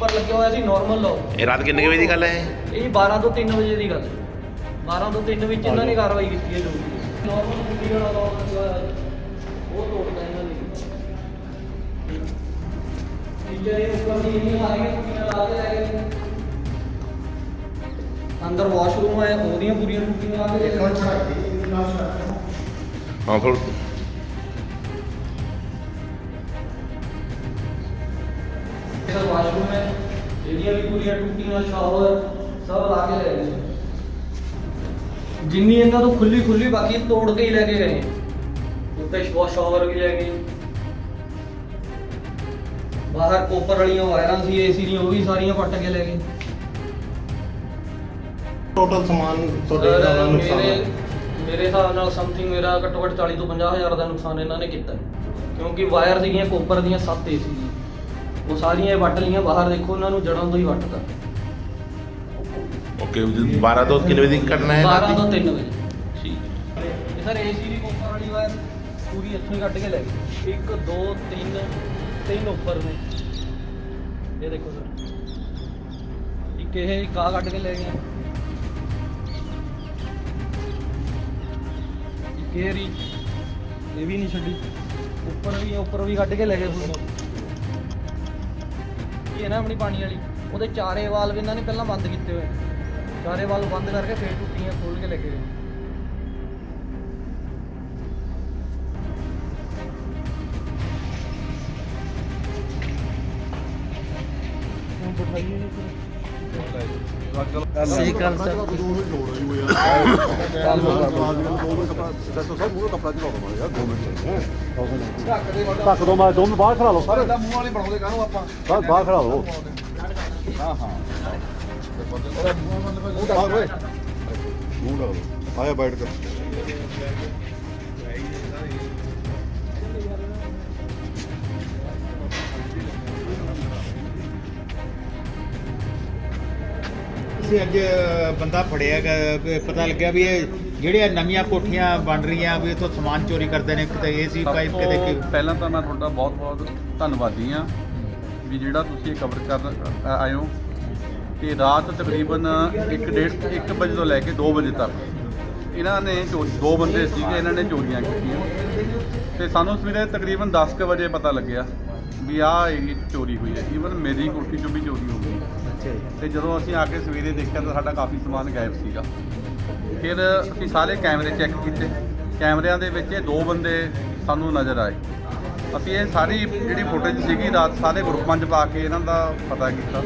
ਉੱਪਰ ਲੱਗਿਆ ਹੋਇਆ ਸੀ ਨਾਰਮਲ ਲੋਕ ਇਹ ਰਾਤ ਕਿੰਨੇ ਵਜੇ ਦੀ ਗੱਲ ਹੈ ਇਹ? 12 ਤੋਂ 3 ਵਜੇ ਦੀ ਗੱਲ ਹੈ। 12 ਤੋਂ 3 ਵਿੱਚ ਇਹਨਾਂ ਨੇ ਕਾਰਵਾਈ ਕੀਤੀ ਹੈ ਜੋ ਵੀ। ਨਾਰਮਲ ਕੁੜੀ ਵਾਲਾ ਲੋਕ ਲੱਗਿਆ ਹੋਇਆ ਸੀ, ਉਹ ਤੋੜਦਾ ਇਹਨਾਂ ਨਾਲ ਆ ਕੇ ਲੈ ਗਏ ਅੰਦਰ ਉਹਦੀਆਂ ਪੂਰੀਆਂ ਵਾਸ਼ਰੂਮ ਹੈ। ਇਹਦੀਆਂ ਵੀ ਪੂਰੀਆਂ ਟੁੱਟੀਆਂ ਸ਼ਾਵਰ ਸਭ ਲਾ ਕੇ ਲੈ ਗਏ ਜਿੰਨੀ ਇਹਨਾਂ ਤੋਂ ਖੁੱਲੀ ਖੁੱਲੀ ਬਾਕੀ ਤੋੜ ਕੇ ਹੀ ਲੈ ਕੇ ਗਏ। ਉੱਤੇ ਸ਼ਾਵਰ ਵੀ ਲੈ ਗਏ। ਬਾਹਰ ਕੋਪਰ ਵਾਲੀਆਂ ਵਾਇਰਾਂ ਸੀ ਏਸੀ ਦੀਆਂ ਉਹ ਵੀ ਸਾਰੀਆਂ ਪੱਟ ਕੇ ਲੈ ਗਏ। ਟੋਟਲ ਸਮਾਨ ਤੁਹਾਡੇ ਦਾ ਨੁਕਸਾਨ ਮੇਰੇ ਹਿਸਾਬ ਨਾਲ ਸਮਥਿੰਗ ਮੇਰਾ ਘੱਟੋ ਘੱਟ 40 ਤੋਂ 50 ਹਜ਼ਾਰ ਦਾ ਨੁਕਸਾਨ ਇਹਨਾਂ ਨੇ ਕੀਤਾ। ਕਿਉਂਕਿ ਵਾਇਰ ਸੀਗੀਆਂ ਕੋਪਰ ਦੀਆਂ 7 ਏਸੀ ਉਹ ਸਾਰੀਆਂ ਇਹ ਵੱਟ ਲੀਆਂ ਬਾਹਰ ਦੇਖੋ ਉਹਨਾਂ ਨੂੰ ਜੜਾਂ ਤੋਂ ਹੀ ਵੱਟਦਾ ਓਕੇ 12 ਤੋਂ ਕਿੰਨੇ ਵਜੇ ਦੀ ਘਟਨਾ ਹੈ 12 ਰਾਤ ਤੋਂ ਦੀ? 3 ਵਜੇ। ਠੀਕ ਇਹ ਸਰ ਏਸੀ ਦੀ ਕੋਪਰ ਵਾਲੀ ਵਾਇਰ ਪੂਰੀ ਇੱਥੋਂ ਹੀ ਕੱਢ ਕੇ ਲੈ ਗਏ। 1 2 3 ਤਿੰਨ ਉੱਪਰ ਨੇ। ਇਹ ਦੇਖੋ ਸਰ। ਇੱਕ ਇਹ ਆਹ ਕੱਢ ਕੇ ਲੈ ਗਏ। ਇੱਕ ਇਹ ਰੀ ਇਹ ਵੀ ਨਹੀਂ ਛੱਡੀ। ਉੱਪਰ ਵੀ ਉੱਪਰ ਵੀ ਕੱਢ ਕੇ ਲੈ ਗਏ। ਹੁਣ ਇਹ ਨਾ ਆਪਣੀ ਪਾਣੀ ਵਾਲੀ, ਉਹਦੇ ਚਾਰੇ ਵਾਲਵ ਇਹਨਾਂ ਨੇ ਪਹਿਲਾਂ ਬੰਦ ਕੀਤੇ ਹੋਏ ਚਾਰੇ ਵਾਲਵ ਬੰਦ ਕਰਕੇ ਫੇਰ ਟੁੱਟੀਆਂ ਖੋਲ ਕੇ ਲੈ ਕੇ ਗਏ। ਬਿਠਾਈਏ ਨਹੀਂ ਸਹੀ ਗੱਲ ਸਰ। ਧੱਕ ਦੋ ਮੈਂ ਦੋ ਮਿੰਟ ਬਾਹਰ ਖੜਾ ਲਓ ਸਾਰੇ। ਮੂੰਹ ਵਾਲੀ ਬਣਾਉਂਦੇ ਕਾਹਨੂੰ ਆਪਾਂ? ਬਾਹਰ ਬਾਹਰ ਖੜਾ ਲਓ। ਹਾਂ ਹਾਂ। ਮੂੰਹ ਲਓ। ਆਇਆ ਬੈਠ ਕਰ ਅਸੀਂ ਅੱਜ ਬੰਦਾ ਫੜਿਆ ਗਾ, ਪਤਾ ਲੱਗਿਆ ਵੀ ਇਹ ਜਿਹੜੀਆਂ ਨਵੀਆਂ ਕੋਠੀਆਂ ਬਣ ਰਹੀਆਂ ਵੀ ਇਥੋਂ ਸਮਾਨ ਚੋਰੀ ਕਰਦੇ ਨੇ ਕਿਤੇ ਏਸੀ ਸਭ ਪਾਈਪ ਕਿਤੇ ਤੋਂ ਕਿ ਪਹਿਲਾਂ ਤਾਂ ਮੈਂ ਤੁਹਾਡਾ ਬਹੁਤ ਬਹੁਤ ਧੰਨਵਾਦੀ ਹਾਂ ਵੀ ਜਿਹੜਾ ਤੁਸੀਂ ਇਹ ਕਵਰ ਕਰ ਅ- ਆਏ ਹੋ। ਰਾਤ ਤਕਰੀਬਨ 1:30 1 ਵਜੇ ਤੋਂ ਲੈ ਕੇ 2 ਵਜੇ ਤੱਕ ਇਹਨਾਂ ਨੇ ਚੋਰੀ ਦੋ ਬੰਦੇ ਸੀਗੇ ਇਹਨਾਂ ਨੇ ਚੋਰੀਆਂ ਕੀਤੀਆਂ। ਤੇ ਸਾਨੂੰ ਸਵੇਰੇ ਤਕਰੀਬਨ 10 ਕੁ ਵਜੇ ਪਤਾ ਲੱਗਿਆ ਵੀ ਆਹ 'ਚ ਚੋਰੀ ਹੋਈ ਹੈ। ਈਵਨ ਮੇਰੀ ਕੋਠੀ 'ਚੋਂ ਵੀ ਚੋਰੀ ਹੋ ਗਈ। ਤੇ ਜਦੋਂ ਅਸੀਂ ਆ ਕੇ ਸਵੇਰੇ ਦੇਖਿਆ ਤਾਂ ਸਾਡਾ ਕਾਫੀ ਸਮਾਨ ਗਾਇਬ ਸੀਗਾ। ਫਿਰ ਅਸੀਂ ਸਾਰੇ ਕੈਮਰੇ ਚੈੱਕ ਕੀਤੇ। ਕੈਮਰਿਆਂ ਦੇ ਵਿੱਚ ਇਹ ਦੋ ਬੰਦੇ ਸਾਨੂੰ ਨਜ਼ਰ ਆਏ। ਅਸੀਂ ਇਹ ਸਾਰੀ ਜਿਹੜੀ ਫੁਟੇਜ ਸੀਗੀ, ਰਾਤ ਸਾਰੇ ਗਰੁੱਪਾਂ 'ਚ ਪਾ ਕੇ ਇਹਨਾਂ ਦਾ ਪਤਾ ਕੀਤਾ।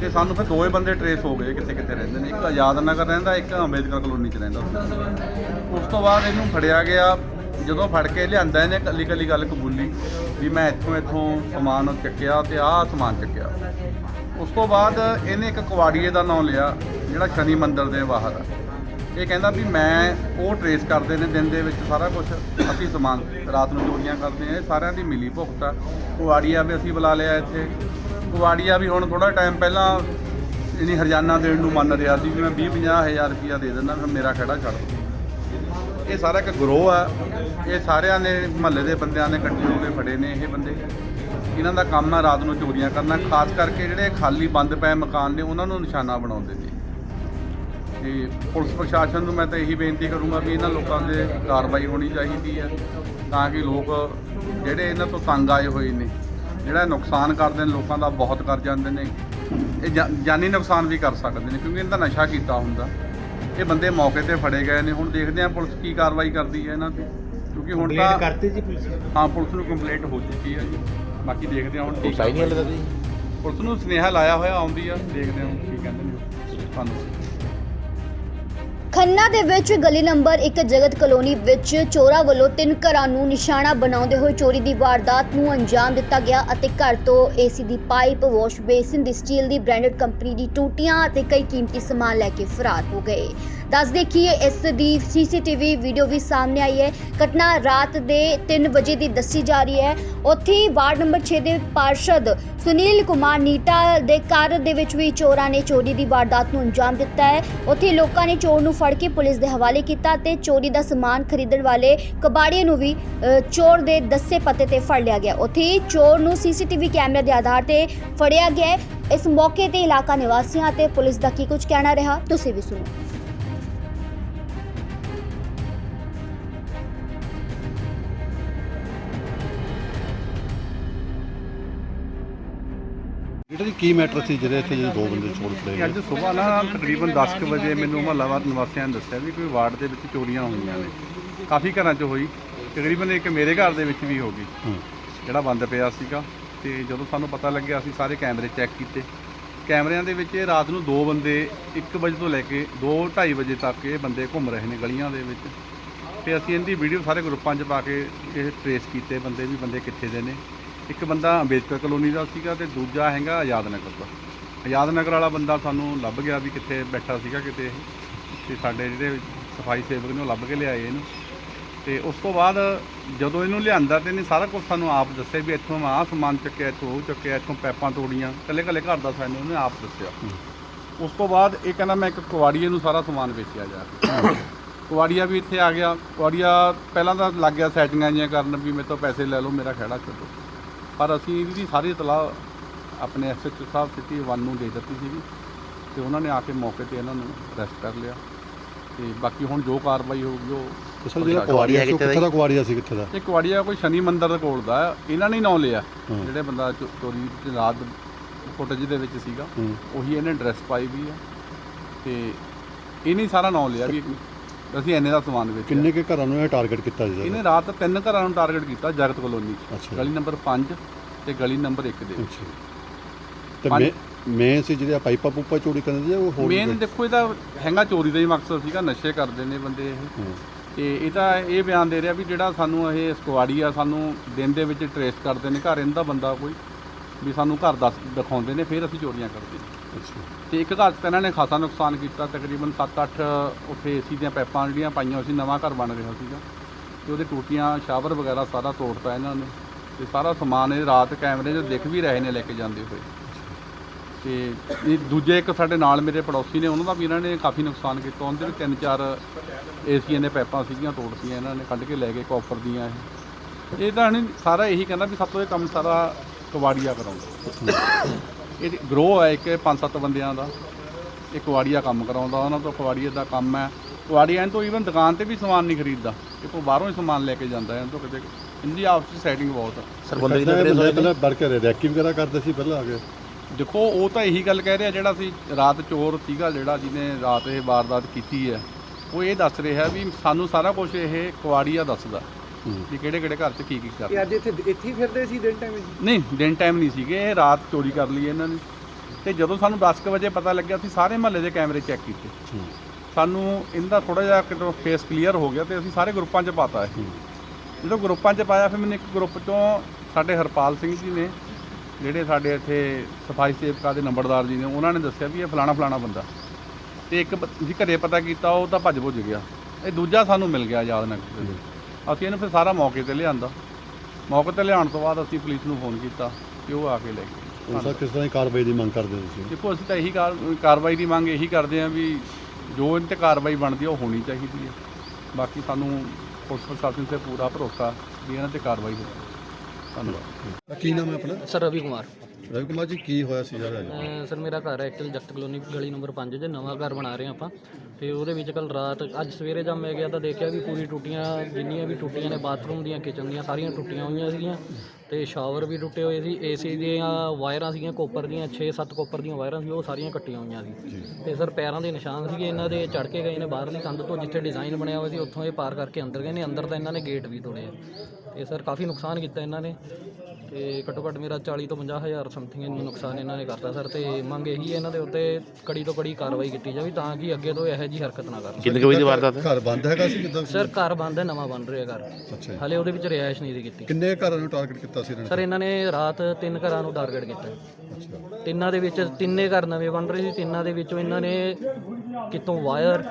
ਤੇ ਸਾਨੂੰ ਫਿਰ ਦੋਵੇਂ ਬੰਦੇ ਟਰੇਸ ਹੋ ਗਏ ਕਿੱਥੇ ਕਿੱਥੇ ਰਹਿੰਦੇ ਨੇ। ਇੱਕ ਆਜ਼ਾਦ ਨਗਰ ਰਹਿੰਦਾ, ਇੱਕ ਅੰਬੇਦਕਰ ਕਲੋਨੀ 'ਚ ਰਹਿੰਦਾ ਉਸ ਤੋਂ ਬਾਅਦ ਇਹਨੂੰ ਫੜਿਆ ਗਿਆ। ਜਦੋਂ ਫੜ ਕੇ ਲਿਆਂਦਾ ਇਹਨੇ ਕੱਲੀ ਕੱਲੀ ਗੱਲ ਕਬੂਲੀ ਵੀ ਮੈਂ ਇੱਥੋਂ ਇੱਥੋਂ ਸਮਾਨ ਚੱਕਿਆ ਤੇ ਆਹ ਸਮਾਨ ਚੱਕਿਆ। ਉਸ ਤੋਂ ਬਾਅਦ ਇਹਨੇ ਇੱਕ ਕੁਵਾੜੀਏ ਦਾ ਨਾਮ ਲਿਆ, ਜਿਹੜਾ ਸ਼ਨੀ ਮੰਦਿਰ ਦੇ ਬਾਹਰ ਆ। ਇਹ ਕਹਿੰਦਾ ਵੀ ਮੈਂ ਉਹ ਟਰੇਸ ਕਰਦੇ ਨੇ ਦਿਨ ਦੇ ਵਿੱਚ ਸਾਰਾ ਕੁਝ ਅਸੀਂ ਸਮਾਨ ਰਾਤ ਨੂੰ ਚੋਰੀਆਂ ਕਰਦੇ ਆ ਇਹ ਸਾਰਿਆਂ ਦੀ ਮਿਲੀ ਭੁਗਤ ਆ। ਕੁਵਾੜੀਆ ਵੀ ਅਸੀਂ ਬੁਲਾ ਲਿਆ ਇੱਥੇ। ਕੁਵਾੜੀਆ ਵੀ ਹੁਣ ਥੋੜਾ ਟਾਈਮ ਪਹਿਲਾਂ ਇਹਨੀ ਹਰਜਾਨਾ ਦੇਣ ਨੂੰ ਮੰਨ ਰਿਹਾ ਸੀ ਵੀ ਮੈਂ 20 50 ਹਜ਼ਾਰ ਰੁਪਇਆ ਦੇ ਦਿੰਦਾ, ਫਿਰ ਮੇਰਾ ਖੜਾ ਛੱਡ ਦਿਓ ਇਹ ਸਾਰਾ ਇੱਕ ਗਰੋਹ ਆ। ਇਹ ਸਾਰਿਆਂ ਨੇ, ਮਹੱਲੇ ਦੇ ਬੰਦਿਆਂ ਨੇ ਇਕੱਠੇ ਹੋ ਕੇ ਫੜੇ ਨੇ ਇਹ ਬੰਦੇ। ਇਹਨਾਂ ਦਾ ਕੰਮ ਆ ਰਾਤ ਨੂੰ ਚੋਰੀਆਂ ਕਰਨਾ ਖਾਸ ਕਰਕੇ ਜਿਹੜੇ ਖਾਲੀ ਬੰਦ ਪਏ ਮਕਾਨ ਨੇ ਉਹਨਾਂ ਨੂੰ ਨਿਸ਼ਾਨਾ ਬਣਾਉਂਦੇ ਨੇ ਤੇ ਪੁਲਿਸ ਪ੍ਰਸ਼ਾਸਨ ਨੂੰ ਮੈਂ ਤਾਂ ਇਹੀ ਬੇਨਤੀ ਕਰੂੰਗਾ ਵੀ ਇਹਨਾਂ ਲੋਕਾਂ ਦੇ ਕਾਰਵਾਈ ਹੋਣੀ ਚਾਹੀਦੀ ਹੈ ਤਾਂ ਕਿ ਲੋਕ ਜਿਹੜੇ ਇਹਨਾਂ ਤੋਂ ਤੰਗ ਆਏ ਹੋਏ ਨੇ ਜਿਹੜਾ ਨੁਕਸਾਨ ਕਰਦੇ ਨੇ ਲੋਕਾਂ ਦਾ ਬਹੁਤ ਕਰ ਜਾਂਦੇ ਨੇ ਇਹ ਜਾਨੀ ਨੁਕਸਾਨ ਵੀ ਕਰ ਸਕਦੇ ਨੇ ਕਿਉਂਕਿ ਇਹਨਾਂ ਦਾ ਨਸ਼ਾ ਕੀਤਾ ਹੁੰਦਾ। ਇਹ ਬੰਦੇ ਮੌਕੇ ਤੇ ਫੜੇ ਗਏ ਨੇ ਹੁਣ ਦੇਖਦੇ ਹਾਂ ਪੁਲਿਸ ਕੀ ਕਾਰਵਾਈ ਕਰਦੀ ਹੈ ਇਹਨਾਂ ਤੇ ਕਿਉਂਕਿ ਹੁਣ ਤਾਂ ਕਰਤੀ ਜੀ ਪੁਲਿਸ? ਹਾਂ ਪੁਲਿਸ ਨੂੰ ਕੰਪਲੇਂਟ ਹੋ ਚੁੱਕੀ ਹੈ ਜੀ। ਬਾਕੀ ਦੇਖਦੇ ਹਾਂ ਹੁਣ ਕੀ ਉਹ ਸਾਈ ਨਹੀਂ ਹਲੇ ਜੀ। ਪੁਲਿਸ ਨੂੰ ਸੁਨੇਹਾ ਲਾਇਆ ਹੋਇਆ ਆਉਂਦੀ ਆ ਦੇਖਦੇ ਹਾਂ ਹੁਣ ਕੀ ਕਹਿੰਦੇ ਨੇ ਧੰਨਵਾਦ ਖੰਨਾ ਦੇ ਵਿੱਚ ਗਲੀ ਨੰਬਰ 1 ਜਗਤ ਕਲੋਨੀ ਵਿੱਚ ਚੋਰਾਂ ਵੱਲੋਂ ਤਿੰਨ ਘਰਾਂ ਨੂੰ ਨਿਸ਼ਾਨਾ ਬਣਾਉਂਦੇ ਹੋਏ ਚੋਰੀ ਦੀ ਵਾਰਦਾਤ ਨੂੰ ਅੰਜਾਮ ਦਿੱਤਾ ਗਿਆ ਅਤੇ ਘਰ ਤੋਂ ਏਸੀ ਦੀ ਪਾਈਪ ਵਾਸ਼ ਬੇਸਿਨ ਦੀ ਸਟੀਲ ਦੀ ਬ੍ਰਾਂਡਡ ਕੰਪਨੀ ਦੀ ਟੂਟੀਆਂ ਅਤੇ ਕਈ ਕੀਮਤੀ ਸਮਾਨ ਲੈ ਕੇ ਫਰਾਰ ਹੋ ਗਏ। ਦੱਸ ਦੇਖੀਏ ਇਸ ਦੀ ਸੀਸੀਟੀਵੀ ਵੀਡੀਓ ਵੀ ਸਾਹਮਣੇ ਆਈ ਹੈ। ਘਟਨਾ ਰਾਤ ਦੇ 3 ਵਜੇ ਦੀ ਦੱਸੀ ਜਾ ਰਹੀ ਹੈ। ਉੱਥੇ ਹੀ ਵਾਰਡ ਨੰਬਰ 6 ਦੇ ਪਾਰਸ਼ਦ ਸੁਨੀਲ ਕੁਮਾਰ ਨੀਟਾ ਦੇ ਘਰ ਦੇ ਵਿੱਚ ਵੀ ਚੋਰਾਂ ਨੇ ਚੋਰੀ ਦੀ ਵਾਰਦਾਤ ਨੂੰ ਅੰਜਾਮ ਦਿੱਤਾ ਹੈ। ਉੱਥੇ ਲੋਕਾਂ ਨੇ ਚੋਰ ਨੂੰ ਫੜ ਕੇ ਪੁਲਿਸ ਦੇ ਹਵਾਲੇ ਕੀਤਾ ਤੇ ਚੋਰੀ ਦਾ ਸਮਾਨ ਖਰੀਦਣ ਵਾਲੇ ਕਬਾੜੀਏ ਨੂੰ ਵੀ ਚੋਰ ਦੇ ਦੱਸੇ ਪਤੇ ਤੇ ਫੜ ਲਿਆ ਗਿਆ। ਉੱਥੇ ਹੀ ਚੋਰ ਨੂੰ ਸੀਸੀਟੀਵੀ ਕੈਮਰੇ ਦੇ ਆਧਾਰ ਤੇ ਫੜਿਆ ਗਿਆ ਇਸ ਮੌਕੇ ਤੇ ਇਲਾਕਾ ਨਿਵਾਸੀਆਂ ਅਤੇ ਪੁਲਿਸ ਦਾ ਕੀ ਕੁਝ ਕਹਿਣਾ ਰਿਹਾ, ਤੁਸੀਂ ਵੀ ਸੁਣੋ। ਜਿਹੜਾ ਜੀ ਕੀ ਮੈਟਰ ਸੀ ਜਿਹਦੇ ਇੱਥੇ ਜਿਹੜੇ ਦੋ ਬੰਦੇ ਚੋਰ ਫੜੇ ਕਿ ਗਏ? ਅੱਜ ਸਵੇਰ ਨਾ ਤਕਰੀਬਨ 10 ਕੁ ਵਜੇ ਮੈਨੂੰ ਮਹੱਲਾਵਾਦ ਨਿਵਾਸੀਆਂ ਨੇ ਦੱਸਿਆ ਵੀ ਕੋਈ ਵਾਰਡ ਦੇ ਵਿੱਚ ਚੋਰੀਆਂ ਹੋਈਆਂ ਨੇ। ਕਾਫੀ ਘਰਾਂ 'ਚ ਹੋਈ। ਤਕਰੀਬਨ ਇੱਕ ਮੇਰੇ ਘਰ ਦੇ ਵਿੱਚ ਵੀ ਹੋ ਗਈ। ਹੂੰ। ਜਿਹੜਾ ਬੰਦ ਪਿਆ ਸੀਗਾ ਤੇ ਜਦੋਂ ਸਾਨੂੰ ਪਤਾ ਲੱਗਿਆ ਅਸੀਂ ਸਾਰੇ ਕੈਮਰੇ ਚੈੱਕ ਕੀਤੇ। ਕੈਮਰਿਆਂ ਦੇ ਵਿੱਚ ਇਹ ਰਾਤ ਨੂੰ ਦੋ ਬੰਦੇ 1 ਵਜੇ ਤੋਂ ਲੈ ਕੇ 2:30 ਵਜੇ ਤੱਕ ਇਹ ਬੰਦੇ ਘੁੰਮ ਰਹੇ ਨੇ ਗਲੀਆਂ ਦੇ ਵਿੱਚ। ਤੇ ਅਸੀਂ ਇਹਦੀ ਵੀਡੀਓ ਸਾਰੇ ਗਰੁੱਪਾਂ 'ਚ ਪਾ ਕੇ ਇਹ ਟ੍ਰੇਸ ਕੀਤੇ ਬੰਦੇ ਵੀ ਬੰਦੇ ਕਿੱਥੇ ਦੇ ਨੇ। ਇੱਕ ਬੰਦਾ ਅੰਬੇਦਕਰ ਕਲੋਨੀ ਦਾ ਸੀਗਾ ਤੇ ਦੂਜਾ ਹੈਗਾ ਆਜ਼ਾਦ ਨਗਰ ਦਾ। ਆਜ਼ਾਦ ਨਗਰ ਵਾਲਾ ਬੰਦਾ ਸਾਨੂੰ ਲੱਭ ਗਿਆ ਵੀ ਕਿੱਥੇ ਬੈਠਾ ਸੀਗਾ ਕਿਤੇ ਇਹ। ਤੇ ਸਾਡੇ ਜਿਹੜੇ ਸਫ਼ਾਈ ਸੇਵਕ ਨੇ ਉਹ ਲੱਭ ਕੇ ਲਿਆਏ ਇਹਨੂੰ। ਤੇ ਉਸ ਤੋਂ ਬਾਅਦ ਜਦੋਂ ਇਹਨੂੰ ਲਿਆਂਦਾ ਤੇ ਇਹਨੇ ਸਾਰਾ ਕੁਝ ਸਾਨੂੰ ਆਪ ਦੱਸਿਆ ਵੀ ਇੱਥੋਂ ਮੈਂ ਆਹ ਸਮਾਨ ਚੱਕਿਆ, ਇੱਥੋਂ ਉਹ ਚੱਕਿਆ, ਇੱਥੋਂ ਪੈਪਾਂ ਤੋੜੀਆਂ ਕੱਲੇ ਕੱਲੇ ਘਰ ਦਾ ਸਾਨੂੰ ਉਹਨੇ ਆਪ ਦੱਸਿਆ। ਉਸ ਤੋਂ ਬਾਅਦ ਇਹ ਕਹਿੰਦਾ ਮੈਂ ਇੱਕ ਕੁਵਾੜੀਏ ਨੂੰ ਸਾਰਾ ਸਮਾਨ ਵੇਚਿਆ ਜਾ ਕੇ ਕੁਵਾੜੀਆ ਵੀ ਇੱਥੇ ਆ ਗਿਆ। ਕੁਵਾੜੀਆ ਪਹਿਲਾਂ ਤਾਂ ਲੱਗ ਗਿਆ ਸੈਟਿੰਗਾਂ ਜਿਹੀਆਂ ਕਰਨ ਵੀ ਮੇਰੇ ਤੋਂ ਪੈਸੇ ਲੈ ਲਓ, ਮੇਰਾ ਖਹਿੜਾ ਛੱਡੋ। ਪਰ ਅਸੀਂ ਇਹਦੀ ਸਾਰੀ ਇਤਲਾਹ ਆਪਣੇ ਐਸਐਚਓ ਸਾਹਿਬ ਸਿਟੀ 1 ਨੂੰ ਦੇ ਦਿੱਤੀ ਸੀਗੀ ਤੇ ਉਹਨਾਂ ਨੇ ਆ ਕੇ ਮੌਕੇ ਤੇ ਇਹਨਾਂ ਨੂੰ ਅਰੈਸਟ ਕਰ ਲਿਆ ਤੇ ਬਾਕੀ ਹੁਣ ਜੋ ਕਾਰਵਾਈ ਹੋਊਗੀ ਉਹ ਅਸਲ ਜਿਹੜਾ ਕੁਆੜੀਆ ਸੀ ਉਹ ਕਿੱਥੇ ਦਾ ਕੁਆੜੀਆ ਸੀ ਕਿੱਥੇ ਦਾ ਇਹ ਕੁਵਾੜੀਆ ਕੋਈ ਸ਼ਨੀ ਮੰਦਿਰ ਦੇ ਕੋਲ ਦਾ ਹੈ। ਇਹਨਾਂ ਨੇ ਨਾਂ ਲਿਆ ਹੂੰ। ਜਿਹੜੇ ਬੰਦਾ ਚੋ- ਚੋਰੀ ਦੀ ਰਾਤ ਫੁਟੇਜ ਦੇ ਵਿੱਚ ਸੀਗਾ ਹੂੰ। ਉਹੀ ਇਹਨੇ ਡਰੈਸ ਪਾਈ ਵੀ ਆ ਤੇ ਇਹਨੇ ਸਾਰਾ ਨਾਂ ਲਿਆ ਵੀ ਅਸੀਂ ਇੰਨੇ ਦਾ ਸਮਾਨ ਵੇਚਿਆ ਕਿੰਨੇ ਕੇ ਘਰਾਂ ਨੂੰ ਇਹ ਟਾਰਗੇਟ ਕੀਤਾ ਸੀ ਇਹਨੇ ਰਾਤ ਤਿੰਨ ਘਰਾਂ ਨੂੰ ਟਾਰਗੇਟ ਕੀਤਾ ਜਗਤ ਕਲੋਨੀ। ਅੱਛਾ। ਗਲੀ ਨੰਬਰ 5 ਤੇ ਗਲੀ ਨੰਬਰ 1 ਦੇ ਅੱਛਾ ਤੇ ਪੰਜ- ਮੈਂ ਮੈਂ ਸੀ ਜਿਹੜੇ ਪਾਈਪਾਂ ਪੂਪਾ ਚੋਰੀ ਕਰਦੇ ਸੀ ਉਹ ਹੋਰ ਵੀ ਮੇਨ? ਦੇਖੋ ਇਹਦਾ ਹੈਗਾ ਚੋਰੀ ਦਾ ਹੀ ਮਕਸਦ ਸੀਗਾ ਨਸ਼ੇ ਕਰਦੇ ਨੇ ਬੰਦੇ ਇਹ ਹੂੰ। ਤੇ ਇਹ ਤਾਂ ਇਹ ਬਿਆਨ ਦੇ ਰਿਹਾ ਵੀ ਜਿਹੜਾ ਸਾਨੂੰ ਇਹ ਸਕਵਾੜੀ ਆ ਸਾਨੂੰ ਦਿਨ ਦੇ ਵਿੱਚ ਟਰੇਸ ਕਰਦੇ ਨੇ ਘਰ ਇਹਦਾ ਬੰਦਾ ਕੋਈ ਵੀ ਸਾਨੂੰ ਘਰ ਦੱਸ ਦਿਖਾਉਂਦੇ ਨੇ ਫਿਰ ਅਸੀਂ ਚੋਰੀਆਂ ਕਰਦੇ ਹਾਂ ਤੇ ਇੱਕ ਘਰ 'ਚ ਤਾਂ ਇਹਨਾਂ ਨੇ ਖਾਸਾ ਨੁਕਸਾਨ ਕੀਤਾ, ਤਕਰੀਬਨ 7-8 ਉੱਥੇ ਏਸੀ ਦੀਆਂ ਪਾਈਪਾਂ ਜਿਹੜੀਆਂ ਪਾਈਆਂ ਸੀ, ਨਵਾਂ ਘਰ ਬਣ ਰਿਹਾ ਸੀਗਾ। ਤੇ ਉਹਦੇ ਟੂਟੀਆਂ, ਸ਼ਾਵਰ ਵਗੈਰਾ ਸਾਰਾ ਤੋੜਤਾ ਇਹਨਾਂ ਨੇ। ਤੇ ਸਾਰਾ ਸਮਾਨ ਇਹ ਰਾਤ ਕੈਮਰੇ 'ਚ ਦਿਖ ਵੀ ਰਹੇ ਨੇ ਲੈ ਕੇ ਜਾਂਦੇ ਹੋਏ। ਤੇ ਇਹ ਦੂਜੇ ਇੱਕ ਸਾਡੇ ਨਾਲ ਮੇਰੇ ਪੜੋਸੀ ਨੇ, ਉਹਨਾਂ ਦਾ ਵੀ ਇਹਨਾਂ ਨੇ ਕਾਫੀ ਨੁਕਸਾਨ ਕੀਤਾ। ਉਹਨਾਂ ਦੇ ਵੀ ਤਿੰਨ ਚਾਰ ਏਸੀਆਂ ਦੇ ਪਾਈਪਾਂ ਸੀਗੀਆਂ ਤੋੜਤੀਆਂ ਇਹਨਾਂ ਨੇ, ਕੱਢ ਕੇ ਲੈ ਗਏ ਕਾਪਰ ਦੀਆਂ ਇਹ। ਇਹ ਤਾਂ ਨਹੀਂ ਸਾਰਾ ਇਹੀ ਕਹਿੰਦਾ ਵੀ ਸਭ ਤੋਂ ਇਹ ਕੰਮ ਸਾਰਾ ਕਵਾੜੀਆ ਕਰਾਉਂਦਾ। ਇਹ ਗਰੋ ਹੈ ਇੱਕ ਪੰਜ ਸੱਤ ਬੰਦਿਆਂ ਦਾ। ਇਹ ਕੁਆੜੀਆ ਕੰਮ ਕਰਾਉਂਦਾ ਉਹਨਾਂ ਤੋਂ ਕੁਆੜੀਏ ਦਾ ਕੰਮ ਹੈ। ਕੁਆੜੀਆਂ ਤੋਂ ਈਵਨ ਦੁਕਾਨ ਤੇ ਵੀ ਸਮਾਨ ਨਹੀਂ ਖਰੀਦਦਾ। ਇਹ ਤੋਂ ਬਾਹਰੋਂ ਹੀ ਸਮਾਨ ਲੈ ਕੇ ਜਾਂਦਾ ਹੈ ਇਹਨਾਂ ਤੋਂ ਕਿਤੇ ਇਹਦੀ ਆਪਸ ਵਿੱਚ ਸੈਟਿੰਗ ਬਹੁਤ ਆ। ਸਰ ਬੰਦੇ ਦੀ ਬੰਦੇ ਹੋਏ ਪਹਿਲਾਂ ਵੜ ਕੇ ਰੈਕੀ ਵਗੈਰਾ ਕਰਦੇ ਸੀ ਪਹਿਲਾਂ ਆ ਕੇ। ਦੇਖੋ ਉਹ ਤਾਂ ਇਹੀ ਗੱਲ ਕਹਿ ਰਿਹਾ ਜਿਹੜਾ ਸੀ ਰਾਤ ਚੋਰ ਸੀਗਾ ਜਿਹੜਾ ਜਿਹਨੇ ਰਾਤ ਇਹ ਵਾਰਦਾਤ ਕੀਤੀ ਹੈ ਉਹ ਇਹ ਦੱਸ ਰਿਹਾ ਵੀ ਸਾਨੂੰ ਸਾਰਾ ਕੁਝ ਇਹ ਕੁਆੜੀਆ ਦੱਸਦਾ। ਹੂੰ। ਵੀ ਕਿਹੜੇ ਕਿਹੜੇ ਘਰ 'ਚ ਕੀ ਕੀ ਕਰਦਾ ਅੱਜ ਇੱਥੇ ਇੱਥੇ ਹੀ ਫਿਰਦੇ ਸੀ ਦਿਨ ਟਾਈਮ ਨਹੀਂ ਦਿਨ ਟਾਈਮ ਨਹੀਂ ਸੀਗੇ ਇਹ ਰਾਤ ਚੋਰੀ ਕਰ ਲਈ ਇਹਨਾਂ ਨੇ। ਤੇ ਜਦੋਂ ਸਾਨੂੰ 10 ਕੁ ਵਜੇ ਪਤਾ ਲੱਗਿਆ ਅਸੀਂ ਸਾਰੇ ਮਹੱਲੇ ਦੇ ਕੈਮਰੇ ਚੈੱਕ ਕੀਤੇ। ਸਾਨੂੰ ਇਹਦਾ ਥੋੜਾ ਜਿਹਾ ਕਿਤੋਂ ਫੇਸ ਕਲੀਅਰ ਹੋ ਗਿਆ ਤੇ ਅਸੀਂ ਸਾਰੇ ਗਰੁੱਪਾਂ 'ਚ ਪਾਤਾ ਇਹ। ਜਦੋਂ ਗਰੁੱਪਾਂ 'ਚ ਪਾਇਆ ਫਿਰ ਮੈਨੂੰ ਇੱਕ ਗਰੁੱਪ 'ਚੋਂ ਸਾਡੇ ਹਰਪਾਲ ਸਿੰਘ ਜੀ ਨੇ ਜਿਹੜੇ ਸਾਡੇ ਇੱਥੇ ਸਫ਼ਾਈ ਸੇਵਕਾਂ ਦੇ ਨੰਬਰਦਾਰ ਜੀ ਨੇ ਉਹਨਾਂ ਨੇ ਦੱਸਿਆ ਵੀ ਇਹ ਫਲਾਣਾ ਫਲਾਣਾ ਬੰਦਾ। ਤੇ ਇੱਕ ਅਸੀਂ ਘਰੇ ਪਤਾ ਕੀਤਾ ਉਹ ਤਾਂ ਭੱਜ ਭੁੱਜ ਗਿਆ। ਇਹ ਦੂਜਾ ਸਾਨੂੰ ਮਿਲ ਗਿਆ ਯਾਦ ਵਿੱਚ। ਅਸੀਂ ਇਹਨੂੰ ਫਿਰ ਸਾਰਾ ਮੌਕੇ ਤੇ ਲਿਆਂਦਾ। ਮੌਕੇ ਤੇ ਲਿਆਉਣ ਤੋਂ ਬਾਅਦ ਅਸੀਂ ਪੁਲਿਸ ਨੂੰ ਫੋਨ ਕੀਤਾ ਕਿ ਉਹ ਆ ਕੇ ਲੈ ਗਏ। ਹੁਣ ਸਰ ਕਿਸ ਤਰ੍ਹਾਂ ਦੀ ਕਾਰਵਾਈ ਦੀ ਮੰਗ ਕਰਦੇ ਹੋ ਤੁਸੀਂ? ਦੇਖੋ ਅਸੀਂ ਤਾਂ ਇਹੀ ਕਾਰ- ਕਾਰਵਾਈ ਦੀ ਮੰਗ ਇਹੀ ਕਰਦੇ ਹਾਂ ਵੀ ਜੋ ਇਹਨਾਂ ਤੇ ਕਾਰਵਾਈ ਬਣਦੀ ਆ ਉਹ ਹੋਣੀ ਚਾਹੀਦੀ ਹੈ ਬਾਕੀ ਸਾਨੂੰ ਪੁਲਿਸ ਪ੍ਰਸ਼ਾਸਨ ਤੇ ਪੂਰਾ ਭਰੋਸਾ ਵੀ ਇਹਨਾਂ ਤੇ ਕਾਰਵਾਈ ਹੋਵੇ। ਧੰਨਵਾਦ। ਕੀ ਨਾਮ ਹੈ ਆਪਣਾ? ਸਰ ਰਵੀ ਕੁਮਾਰ। ਰਵੀ ਕੁਮਾਰ ਜੀ ਕੀ ਹੋਇਆ ਸੀ ਯਾਰ ਅੱਜ ਅਹ ਸਰ ਮੇਰਾ ਘਰ ਹੈ ਐਕਚੁਅਲ ਜਗਤ ਕਲੋਨੀ ਗਲੀ ਨੰਬਰ 5 'ਚ ਨਵਾਂ ਘਰ ਬਣਾ ਰਹੇ ਹਾਂ ਆਪਾਂ। ਤੇ ਉਹਦੇ ਵਿੱਚ ਕੱਲ ਰਾਤ ਅੱਜ ਸਵੇਰੇ ਜਦ ਮੈਂ ਗਿਆ ਤਾਂ ਦੇਖਿਆ ਵੀ ਪੂਰੀ ਟੁੱਟੀਆਂ ਜਿੰਨੀਆਂ ਵੀ ਟੁੱਟੀਆਂ ਨੇ ਬਾਥਰੂਮ ਦੀਆਂ ਕਿਚਨ ਦੀਆਂ ਸਾਰੀਆਂ ਟੁੱਟੀਆਂ ਹੋਈਆਂ ਸੀਗੀਆਂ। ਤੇ ਸ਼ਾਵਰ ਵੀ ਟੁੱਟੇ ਹੋਏ ਸੀ ਏਸੀ ਦੀਆਂ ਵਾਇਰਾਂ ਸੀਗੀਆਂ ਕੋਪਰ ਦੀਆਂ 6-7 ਕੋਪਰ ਦੀਆਂ ਵਾਇਰਾਂ ਸੀ ਉਹ ਸਾਰੀਆਂ ਕੱਟੀਆਂ ਹੋਈਆਂ ਸੀ। ਤੇ ਸਰ ਪੈਰਾਂ ਦੇ ਨਿਸ਼ਾਨ ਸੀਗੇ ਇਹਨਾਂ ਦੇ ਚੜ ਕੇ ਗਏ ਨੇ ਬਾਹਰਲੀ ਕੰਧ ਤੋਂ ਜਿੱਥੇ ਡਿਜ਼ਾਈਨ ਬਣਿਆ ਹੋਇਆ ਸੀ ਉੱਥੋਂ ਇਹ ਪਾਰ ਕਰਕੇ ਅੰਦਰ ਗਏ ਨੇ ਅੰਦਰ ਤਾਂ ਇਹਨਾਂ ਨੇ ਗੇਟ ਵੀ ਤੋੜੇ ਆ। ਤੇ ਸਰ ਕਾਫੀ ਨੁਕਸਾਨ ਕੀਤਾ ਇਹਨਾਂ ਨੇ। ਤੇ ਘੱਟੋ ਘੱਟ ਮੇਰਾ 40 ਤੋਂ 50 ਹਜ਼ਾਰ ਸਮਥਿੰਗ ਨੁਕਸਾਨ ਇਹਨਾਂ ਨੇ ਕਰਤਾ ਸਰ ਤੇ ਮੰਗ ਇਹੀ ਹੈ ਇਹਨਾਂ ਦੇ ਉੱਤੇ ਕੜੀ ਤੋਂ ਕੜੀ ਕਾਰਵਾਈ ਕੀਤੀ ਜਾਵੇ ਤਾਂ ਕਿ ਅੱਗੇ ਤੋਂ ਇਹੋ ਜਿਹੀ ਹਰਕਤ ਨਾ ਕਰਨ। ਕਿੰਨੇ ਕੁ ਵਜੇ ਦੀ ਵਾਰਦਾਤ ਹੈ? ਘਰ ਬੰਦ ਹੈਗਾ ਸੀ ਕਿਦਾਂ? ਸਰ ਘਰ ਬੰਦ ਹੈ ਨਵਾਂ ਬਣ ਰਿਹਾ ਘਰ। ਅੱਛਾ। ਹਲੇ ਉਹਦੇ ਵਿੱਚ ਰਿਹਾਇਸ਼ ਨਹੀਂ ਦੀ ਕੀਤੀ। ਕਿੰਨੇ ਘਰਾਂ ਨੂੰ ਟਾਰਗੇਟ ਕੀਤਾ ਸੀ ਇਹਨਾਂ ਸਰ ਇਹਨਾਂ ਨੇ ਰਾਤ ਤਿੰਨ ਘਰਾਂ ਨੂੰ ਟਾਰਗੇਟ ਕੀਤਾ। ਤਿੰਨਾਂ ਦੇ ਵਿੱਚ ਤਿੰਨੇ ਘਰ ਨਵੇਂ ਬਣ ਰਹੇ ਸੀ। ਤਿੰਨਾਂ ਦੇ ਵਿੱਚੋਂ ਇਹਨਾਂ ਨੇ ਕਿਤੋਂ ਵਾਇਰ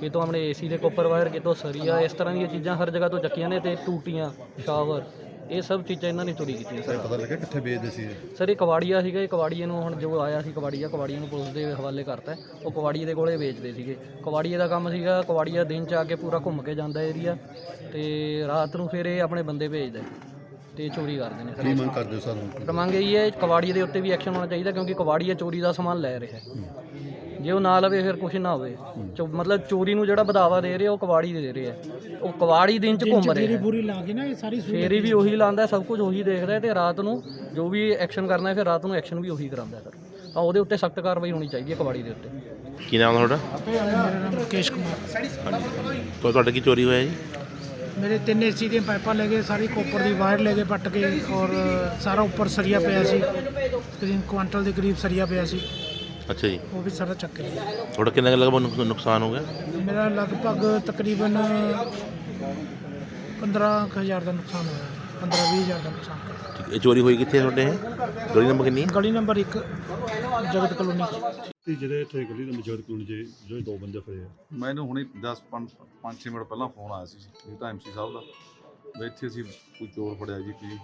ਕਿਤੋਂ ਆਪਣੇ ਏਸੀ ਦੇ ਕੋਪਰ ਵਾਇਰ ਕਿਤੋਂ ਸਰੀਆ ਇਸ ਤਰ੍ਹਾਂ ਦੀਆਂ ਚੀਜ਼ਾਂ ਹਰ ਜਗ੍ਹਾ ਤੋਂ ਚੱਕੀਆਂ ਨੇ ਤੇ ਟੂਟੀਆਂ ਸ਼ਾਵਰ ਇਹ ਸਭ ਚੀਜ਼ਾਂ ਇਹਨਾਂ ਨੇ ਚੋਰੀ ਕੀਤੀਆਂ ਸਰ। ਪਤਾ ਲੱਗਿਆ ਕਿੱਥੇ ਵੇਚਦੇ ਸੀ ਇਹ? ਸਰ ਇਹ ਕਵਾੜੀਆ ਸੀਗਾ। ਇਹ ਕਵਾੜੀਏ ਨੂੰ ਹੁਣ ਜੋ ਆਇਆ ਸੀ ਕਵਾੜੀਆ ਕਵਾੜੀਏ ਨੂੰ ਪੁਲਿਸ ਦੇ ਹਵਾਲੇ ਕਰਤਾ। ਹੈ। ਉਹ ਕਵਾੜੀਏ ਦੇ ਕੋਲੇ ਵੇਚਦੇ ਸੀਗੇ। ਕਵਾੜੀਏ ਦਾ ਕੰਮ ਸੀਗਾ ਕਵਾੜੀਆ ਦਿਨ ਚ ਆ ਕੇ ਪੂਰਾ ਘੁੰਮ ਕੇ ਜਾਂਦਾ ਏਰੀਆ ਤੇ ਰਾਤ ਨੂੰ ਫਿਰ ਇਹ ਆਪਣੇ ਬੰਦੇ ਭੇਜਦਾ। ਹੈ ਤੇ ਚੋਰੀ ਕਰਦੇ ਨੇ। ਕੀ ਮੰਗ ਕਰਦੇ ਹੋ ਸਾਨੂੰ? ਤਾਂ ਮੰਗ ਇਹੀ ਹੈ ਕਵਾੜੀਏ ਦੇ ਉੱਤੇ ਵੀ ਐਕਸ਼ਨ ਹੋਣਾ ਚਾਹੀਦਾ ਕਿਉਂਕਿ ਕਵਾੜੀਆ ਚੋਰੀ ਦਾ ਸਮਾਨ ਲੈ ਰਿਹਾ ਹੈ। ਜੇ ਉਹ ਨਾ ਲਵੇ ਫਿਰ ਕੁਝ ਨਾ ਹੋਵੇ। ਚੋ- ਮਤਲਬ ਚੋਰੀ ਨੂੰ ਜਿਹੜਾ ਵਧਾਵਾ ਦੇ ਰਿਹਾ ਉਹ ਕਵਾੜੀ ਦੇ ਰਿਹਾ ਹੈ। ਉਹ ਕਵਾੜੀ ਦਿਨ ਚ ਘੁੰਮ ਰਿਹਾ ਹੈ। ਪੂਰੀ ਲਾ ਕੇ ਨਾ ਇਹ ਸਾਰੀ ਫੇਰੀ ਵੀ ਉਹੀ ਲਾਉਂਦਾ ਸਭ ਕੁਝ ਉਹੀ ਦੇਖਦਾ ਹੈ ਤੇ ਰਾਤ ਨੂੰ ਜੋ ਵੀ ਐਕਸ਼ਨ ਕਰਨਾ ਹੈ ਫਿਰ ਰਾਤ ਨੂੰ ਐਕਸ਼ਨ ਵੀ ਉਹੀ ਕਰਾਉਂਦਾ ਹੈ। ਸਰ ਤਾਂ ਉਹਦੇ ਉੱਤੇ ਸਖਤ ਕਾਰਵਾਈ ਹੋਣੀ ਚਾਹੀਦੀ ਹੈ ਕਬਾੜੀ ਦੇ ਉੱਤੇ। ਕੀ ਨਾਮ ਤੁਹਾਡਾ? ਮੇਰਾ ਨਾਮ ਮੁਕੇਸ਼ ਕੁਮਾਰ। ਤੁਹਾਡੇ ਕੀ ਚੋਰੀ ਹੋਇਆ ਜੀ? ਮੇਰੇ ਤਿੰਨ ਏਸੀ ਦੀਆਂ ਪਾਈਪਾਂ ਲੈ ਗਏ ਸਾਰੀ ਕੋਪਰ ਦੀ ਵਾਇਰ ਲੈ ਗਏ ਪੱਟ ਕੇ ਔਰ ਸਾਰਾ ਉੱਪਰ ਸਰੀਆ ਪਿਆ ਸੀ। ਕਰੀਬ ਕੁਆਂਟਲ ਦੇ ਕਰੀਬ ਸਰੀਆ ਪਿਆ ਸੀ। ਅੱਛਾ ਜੀ। ਉਹ ਵੀ ਸਾਰਾ ਚੱਕ ਕੇ ਲੈ ਗਏ ਤੁਹਾਡਾ ਕਿੰਨਾ ਕੁ ਲਗਭਗ ਨੁਕ- ਨੁਕਸਾਨ ਹੋ ਗਿਆ? ਮੇਰਾ ਲਗਭਗ ਤਕਰੀਬਨ 15000 ਦਾ ਨੁਕਸਾਨ ਹੋਇਆ। 15-20000 ਦਾ ਨੁਕਸਾਨ ਹੋਇਆ ਠੀਕ, ਇਹ ਚੋਰੀ ਹੋਈ ਕਿੱਥੇ ਹੈ ਤੁਹਾਡੇ? ਇਹ ਗਲੀ ਨੰਬਰ ਕਿੰਨੀ ਹੈ? ਗਲੀ ਨੰਬਰ 1 ਜਗਤ ਕਲੋਨੀ 'ਚ। ਤੇ ਜਿਹੜੇ ਇੱਥੇ ਗਲੀ ਦੇ ਮਜੂਦ ਕੋਲ ਜੇ ਜਿਹੜੇ ਦੋ ਬੰਦੇ ਫੜੇ ਆ। ਮੈਨੂੰ ਹੁਣੇ 10 5 5-6 ਮਿੰਟ ਪਹਿਲਾਂ ਫੋਨ ਆਇਆ ਸੀ ਜੀ ਤਾਂ ਐਮਸੀ ਸਾਹਿਬ ਦਾ। ਵੀ ਇੱਥੇ ਅਸੀਂ ਕੋਈ ਚੋਰ ਫੜਿਆ ਜੀ ਕੀ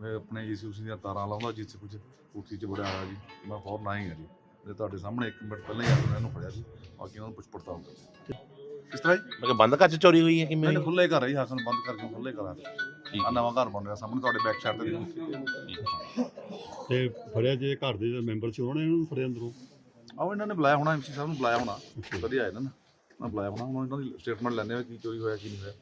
ਮੈਂ ਆਪਣੇ ਏਸੀ ਦੀਆਂ ਤਾਰਾਂ ਲਾਉਂਦਾ ਜਿਸ ਕੁਝ ਕੋਠੀ 'ਚ ਬੜਿਆ ਹੋਇਆ ਜੀ। ਮੈਂ ਫੌਰਨ ਆਈ ਹਾਂ ਜੀ। ਤੇ ਤੁਹਾਡੇ ਸਾਹਮਣੇ 1 ਮਿੰਟ ਪਹਿਲਾਂ ਹੀ ਆ ਕੇ ਇਹਨੂੰ ਫੜਿਆ ਸੀ ਬਾਕੀ ਉਹਨਾਂ ਨੂੰ ਪੁੱਛ ਪੜਤਾਲ ਕਰ ਕਿਸ ਤਰ੍ਹਾਂ ਜੀ? ਮੈਂ ਕਿਹਾ ਬੰਦ ਘਰ ਚ ਚੋਰੀ ਹੋਈ ਹੈ ਕਿਵੇਂ ਮੈਨੂੰ ਖੁੱਲੇ ਘਰ ਹੈ ਜੀ ਹਾਸਨ ਬੰਦ ਕਰਕੇ ਖੁੱਲੇ ਘਰ ਆ ਆਹ ਨਵਾਂ ਘਰ ਬਣ ਰਿਹਾ ਸਾਹਮਣੇ ਤੁਹਾਡੇ ਬੈਕ ਸਾਈਡ ਤੇ ਦੇਖੋ। ਤੇ ਫੜਿਆ ਜੇ ਘਰ ਦੇ ਜਿਹੜੇ ਮੈਂਬਰ ਸੀ ਉਹਨਾਂ ਨੇ ਇਹਨੂੰ ਫੜਿਆ ਅੰਦਰੋਂ? ਆਓ ਇਹਨਾਂ ਨੇ ਬੁਲਾਇਆ ਹੋਣਾ ਐਮਸੀ ਸਾਹਿਬ ਨੂੰ ਬੁਲਾਇਆ ਹੋਣਾ। ਵਧੀਆ ਇਹਨਾਂ ਨੇ ਨਾ। ਬੁਲਾਇਆ ਹੋਣਾ ਇਹਨਾਂ ਦੀ ਸਟੇਟਮੈਂਟ ਲੈਣੇ ਆ ਕੀ ਚੋਰੀ ਹੋਇਆ ਕੀ ਨਹੀਂ ਹੋਇਆ।